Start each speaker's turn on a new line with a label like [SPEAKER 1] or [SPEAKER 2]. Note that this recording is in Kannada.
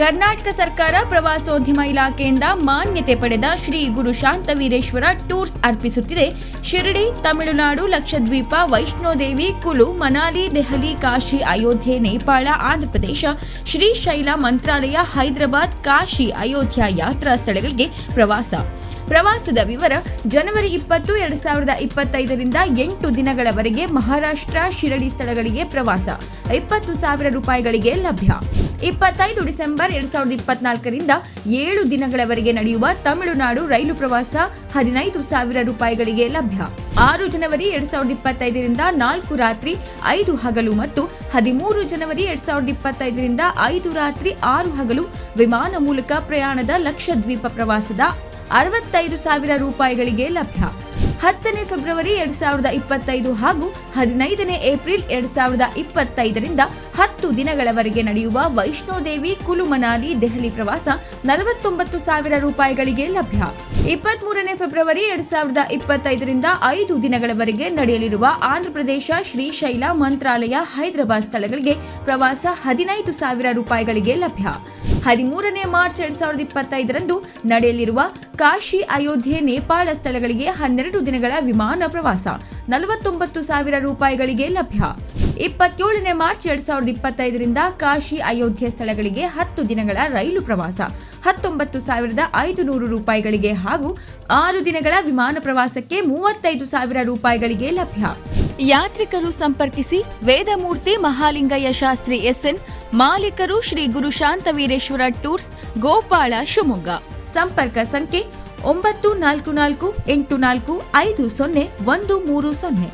[SPEAKER 1] ಕರ್ನಾಟಕ ಸರ್ಕಾರ ಪ್ರವಾಸೋದ್ಯಮ ಇಲಾಖೆಯಿಂದ ಮಾನ್ಯತೆ ಪಡೆದ ಶ್ರೀ ಗುರು ಶಾಂತವೀರೇಶ್ವರ ಟೂರ್ಸ್ ಅರ್ಪಿಸುತ್ತಿದೆ. ಶಿರಡಿ, ತಮಿಳುನಾಡು, ಲಕ್ಷದ್ವೀಪ, ವೈಷ್ಣೋದೇವಿ, ಕುಲು, ಮನಾಲಿ, ದೆಹಲಿ, ಕಾಶಿ, ಅಯೋಧ್ಯೆ, ನೇಪಾಳ, ಆಂಧ್ರಪ್ರದೇಶ ಶ್ರೀಶೈಲ ಮಂತ್ರಾಲಯ, ಹೈದರಾಬಾದ್, ಕಾಶಿ, ಅಯೋಧ್ಯ ಯಾತ್ರಾ ಸ್ಥಳಗಳಿಗೆ ಪ್ರವಾಸ. ಪ್ರವಾಸದ ವಿವರ ಜನವರಿ ಇಪ್ಪತ್ತು, ಎರಡು ಸಾವಿರದ ಇಪ್ಪತ್ತೈದರಿಂದ ಎಂಟು ದಿನಗಳವರೆಗೆ ಮಹಾರಾಷ್ಟ್ರ, ಶಿರಡಿ ಸ್ಥಳಗಳಿಗೆ ಪ್ರವಾಸ. ಇಪ್ಪತ್ತು ಸಾವಿರ ರೂಪಾಯಿಗಳಿಗೆ ಲಭ್ಯ. ಇಪ್ಪತ್ತೈದು ಡಿಸೆಂಬರ್ ಎರಡ್ ಸಾವಿರದ ಇಪ್ಪತ್ನಾಲ್ಕರಿಂದ ಏಳು ದಿನಗಳವರೆಗೆ ನಡೆಯುವ ತಮಿಳುನಾಡು ರೈಲು ಪ್ರವಾಸ ಹದಿನೈದು ಸಾವಿರ ರೂಪಾಯಿಗಳಿಗೆ ಲಭ್ಯ. ಆರು ಜನವರಿ ಎರಡ್ ಸಾವಿರದ ಇಪ್ಪತ್ತೈದರಿಂದ ನಾಲ್ಕು ರಾತ್ರಿ ಐದು ಹಗಲು ಮತ್ತು ಹದಿಮೂರು ಜನವರಿ ಎರಡ್ ಸಾವಿರದ ಇಪ್ಪತ್ತೈದರಿಂದ ಐದು ರಾತ್ರಿ ಆರು ಹಗಲು ವಿಮಾನ ಮೂಲಕ ಪ್ರಯಾಣದ ಲಕ್ಷದ್ವೀಪ ಪ್ರವಾಸದ ಅರವತ್ತೈದು ಸಾವಿರ ರೂಪಾಯಿಗಳಿಗೆ ಲಭ್ಯ. ಹತ್ತನೇ ಫೆಬ್ರವರಿ ಎರಡ್ ಸಾವಿರದ ಇಪ್ಪತ್ತೈದು ಹಾಗೂ ಹದಿನೈದನೇ ಏಪ್ರಿಲ್ ಎರಡ್ ಸಾವಿರದ ಇಪ್ಪತ್ತೈದರಿಂದ ಹತ್ತು ದಿನಗಳವರೆಗೆ ನಡೆಯುವ ವೈಷ್ಣೋದೇವಿ ಕುಲು ಮನಾಲಿ ದೆಹಲಿ ಪ್ರವಾಸ ನಲವತ್ತೊಂಬತ್ತು ಸಾವಿರ ರೂಪಾಯಿಗಳಿಗೆ ಲಭ್ಯ. ಇಪ್ಪತ್ಮೂರನೇ ಫೆಬ್ರವರಿ ಎರಡ್ ಸಾವಿರದ ಇಪ್ಪತ್ತೈದರಿಂದ ಐದು ದಿನಗಳವರೆಗೆ ನಡೆಯಲಿರುವ ಆಂಧ್ರಪ್ರದೇಶ ಶ್ರೀಶೈಲ ಮಂತ್ರಾಲಯ ಹೈದರಾಬಾದ್ ಸ್ಥಳಗಳಿಗೆ ಪ್ರವಾಸ ಹದಿನೈದು ಸಾವಿರ ರೂಪಾಯಿಗಳಿಗೆ ಲಭ್ಯ. ಹದಿಮೂರನೇ ಮಾರ್ಚ್ ಎರಡ್ ಸಾವಿರದ ಇಪ್ಪತ್ತೈದರಂದು ನಡೆಯಲಿರುವ ಕಾಶಿ ಅಯೋಧ್ಯೆ ನೇಪಾಳ ಸ್ಥಳಗಳಿಗೆ ಹನ್ನೆರಡು ದಿನಗಳ ವಿಮಾನ ಪ್ರವಾಸ. ನಲವತ್ತೊಂಬತ್ತು ಸಾವಿರ ರೂಪಾಯಿಗಳಿಗೆ ಲಭ್ಯ. ಇಪ್ಪತ್ತೇಳನೇ ಮಾರ್ಚ್ ಎರಡ್ ಸಾವಿರದ ಇಪ್ಪತ್ತೈದರಿಂದ ಕಾಶಿ ಅಯೋಧ್ಯೆ ಸ್ಥಳಗಳಿಗೆ ಹತ್ತು ದಿನಗಳ ರೈಲು ಪ್ರವಾಸ. ಹತ್ತೊಂಬತ್ತು ಸಾವಿರದ ಐದು ನೂರು ರೂಪಾಯಿಗಳಿಗೆ ಹಾಗೂ ಆರು ದಿನಗಳ ವಿಮಾನ ಪ್ರವಾಸಕ್ಕೆ ಮೂವತ್ತೈದು ಸಾವಿರ ರೂಪಾಯಿಗಳಿಗೆ ಲಭ್ಯ. ಯಾತ್ರಿಕರು ಸಂಪರ್ಕಿಸಿ ವೇದಮೂರ್ತಿ ಮಹಾಲಿಂಗಯ್ಯ ಶಾಸ್ತ್ರಿ ಎಸ್ಎನ್, ಮಾಲೀಕರು ಶ್ರೀ ಗುರು ಶಾಂತವೀರೇಶ್ವರ ಟೂರ್ಸ್ ಗೋಪಾಳ ಶಿವಮೊಗ್ಗ. ಸಂಪರ್ಕ ಸಂಖ್ಯೆ ಒಂಬತ್ತು ನಾಲ್ಕು ನಾಲ್ಕು ಎಂಟು ನಾಲ್ಕು ಐದು ಸೊನ್ನೆ ಒಂದು ಮೂರು ಸೊನ್ನೆ.